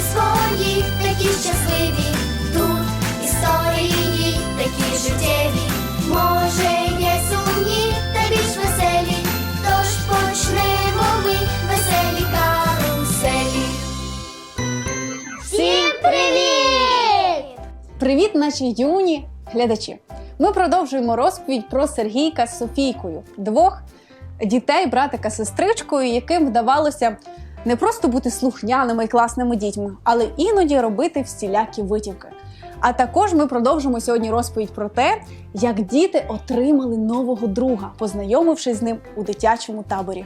свої, такі щасливі. Тут історії такі життєві. Може, є сумні та більш веселі. Тож почнемо ми веселі каруселі. Всім привіт! Привіт, наші юні глядачі! Ми продовжуємо розповідь про Сергійка з Софійкою, двох дітей, братика-сестричкою, яким вдавалося не просто бути слухняними і класними дітьми, але іноді робити всілякі витівки. А також ми продовжимо сьогодні розповідь про те, як діти отримали нового друга, познайомившись з ним у дитячому таборі.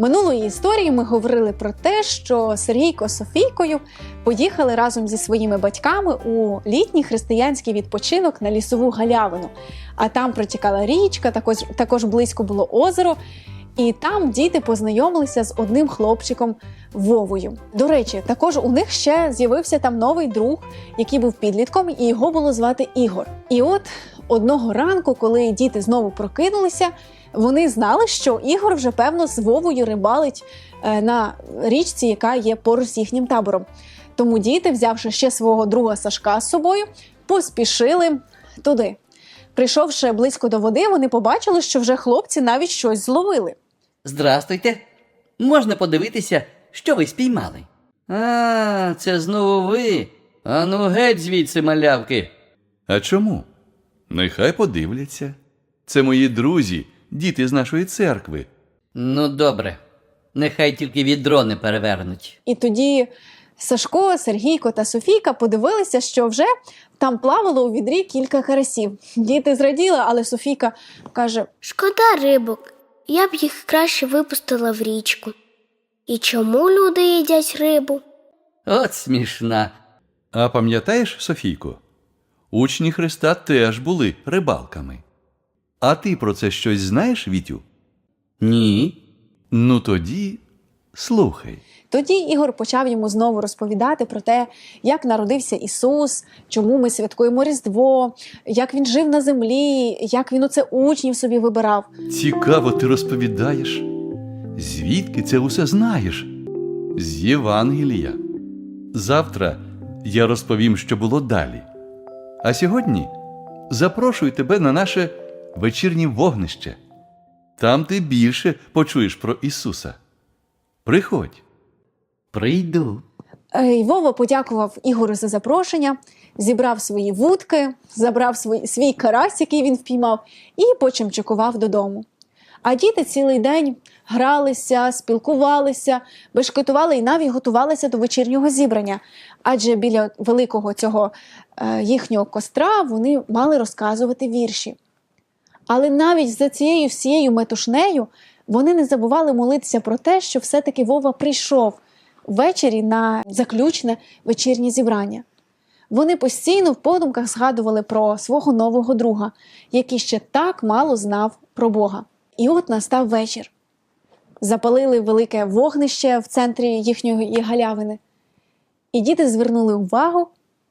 Минулої історії ми говорили про те, що Сергійко з Софійкою поїхали разом зі своїми батьками у літній християнський відпочинок на лісову галявину. А там протікала річка, також, також близько було озеро. І там діти познайомилися з одним хлопчиком Вовою. До речі, також у них ще з'явився там новий друг, який був підлітком, і його було звати Ігор. І от одного ранку, коли діти знову прокинулися, вони знали, що Ігор вже певно з Вовою рибалить е, на річці, яка є поруч з їхнім табором. Тому діти, взявши ще свого друга Сашка з собою, поспішили туди. Прийшовши близько до води, вони побачили, що вже хлопці навіть щось зловили. Здрастуйте. Можна подивитися, що ви спіймали. А, це знову ви. Ану геть звідси, малявки. А чому? Нехай подивляться. Це мої друзі, діти з нашої церкви. Ну, добре. Нехай тільки відро не перевернуть. І тоді Сашко, Сергійко та Софійка подивилися, що вже там плавало у відрі кілька карасів. Діти зраділи, але Софійка каже: Шкода рибок, я б їх краще випустила в річку. І чому люди їдять рибу? От смішна. А пам'ятаєш, Софійко? Учні Христа теж були рибалками. А ти про це щось знаєш, Вітю? Ні. Ну тоді слухай. Тоді Ігор почав йому знову розповідати про те, як народився Ісус, чому ми святкуємо Різдво, як він жив на землі, як він оце учнів собі вибирав. Цікаво ти розповідаєш. Звідки це усе знаєш? З Євангелія. Завтра я розповім, що було далі. А сьогодні запрошую тебе на наше вечірнє вогнище. Там ти більше почуєш про Ісуса. Приходь. Прийду. Е, І Вова подякував Ігору за запрошення, зібрав свої вудки, забрав свій, свій карась, який він впіймав, і почимчикував додому. А діти цілий день гралися, спілкувалися, бешкетували і навіть готувалися до вечірнього зібрання. Адже біля великого цього е, їхнього костра вони мали розказувати вірші. Але навіть за цією всією метушнею вони не забували молитися про те, що все-таки Вова прийшов ввечері на заключне вечірнє зібрання. Вони постійно в подумках згадували про свого нового друга, який ще так мало знав про Бога. І от настав вечір. Запалили велике вогнище в центрі їхньої галявини. І діти звернули увагу,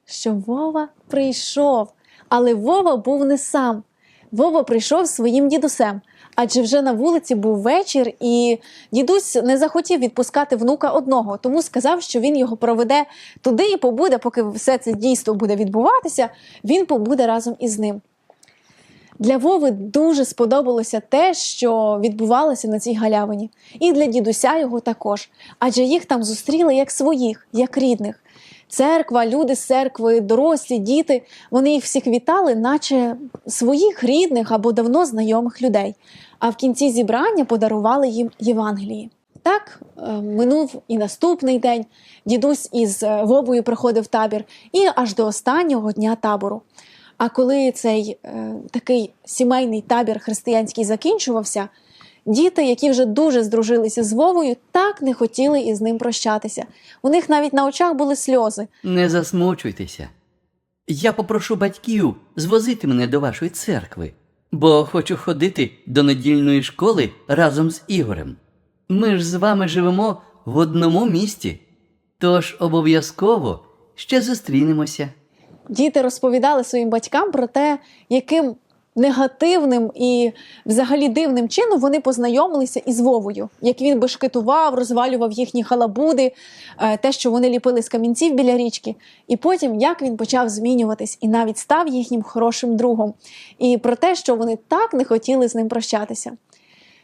що Вова прийшов. Але Вова був не сам. Вова прийшов своїм дідусем, адже вже на вулиці був вечір, і дідусь не захотів відпускати внука одного, тому сказав, що він його проведе туди і побуде, поки все це дійство буде відбуватися, він побуде разом із ним. Для Вови дуже сподобалося те, що відбувалося на цій галявині, і для дідуся його також, адже їх там зустріли як своїх, як рідних. Церква, люди з церкви, дорослі, діти, вони їх всіх вітали, наче своїх рідних або давно знайомих людей. А в кінці зібрання подарували їм Євангелії. Так е, минув і наступний день. Дідусь із е, Вовою приходив табір, і аж до останнього дня табору. А коли цей е, такий сімейний табір християнський закінчувався, діти, які вже дуже здружилися з Вовою, так не хотіли із ним прощатися. У них навіть на очах були сльози. Не засмучуйтеся. Я попрошу батьків звозити мене до вашої церкви, бо хочу ходити до недільної школи разом з Ігорем. Ми ж з вами живемо в одному місті, тож обов'язково ще зустрінемося. Діти розповідали своїм батькам про те, яким негативним і взагалі дивним чином вони познайомилися із Вовою, як він бешкетував, розвалював їхні халабуди, е, те, що вони ліпили з камінців біля річки, і потім як він почав змінюватись і навіть став їхнім хорошим другом. І про те, що вони так не хотіли з ним прощатися.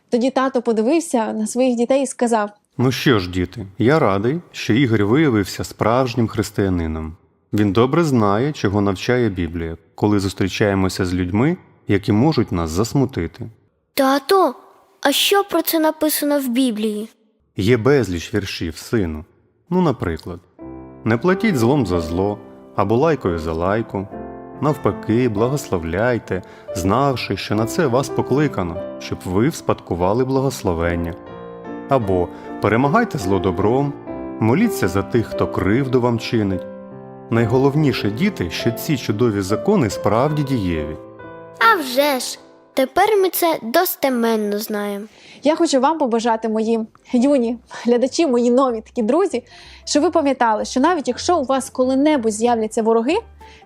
Тоді тато подивився на своїх дітей і сказав: Ну що ж, діти, я радий, що Ігор виявився справжнім християнином. Він добре знає, чого навчає Біблія, коли зустрічаємося з людьми, які можуть нас засмутити. Тато, а що про це написано в Біблії? Є безліч віршів, сину. Ну, наприклад, не платіть злом за зло або лайкою за лайку. Навпаки, благословляйте, знавши, що на це вас покликано, щоб ви вспадкували благословення. Або перемагайте зло добром, моліться за тих, хто кривду вам чинить. Найголовніше, діти, що ці чудові закони справді дієві. А вже ж, тепер ми це достеменно знаємо. Я хочу вам побажати, мої юні глядачі, мої нові такі друзі, щоб ви пам'ятали, що навіть якщо у вас коли-небудь з'являться вороги,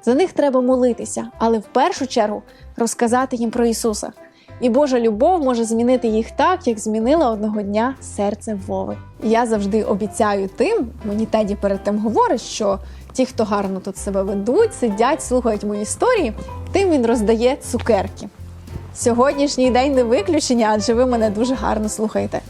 за них треба молитися, але в першу чергу розказати їм про Ісуса. І Божа любов може змінити їх так, як змінила одного дня серце Вови. І Я завжди обіцяю тим, мені Теді перед тим говорить, що ті, хто гарно тут себе ведуть, сидять, слухають мої історії, тим він роздає цукерки. Сьогоднішній день не виключення, адже ви мене дуже гарно слухаєте.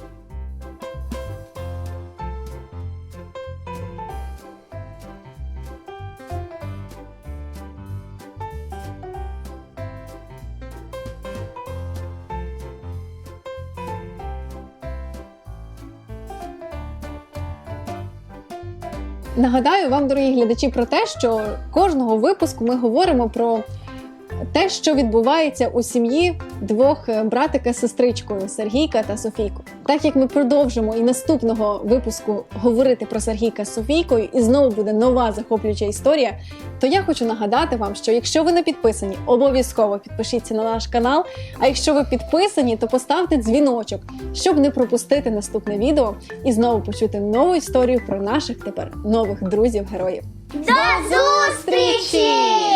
Нагадаю вам, дорогі глядачі, про те, що кожного випуску ми говоримо про те, що відбувається у сім'ї двох е, братика з сестричкою Сергійка та Софійку. Так як ми продовжимо і наступного випуску говорити про Сергійка з Софійкою, і знову буде нова захоплююча історія, то я хочу нагадати вам, що якщо ви не підписані, обов'язково підпишіться на наш канал. А якщо ви підписані, то поставте дзвіночок, щоб не пропустити наступне відео і знову почути нову історію про наших тепер нових друзів-героїв. До зустрічі!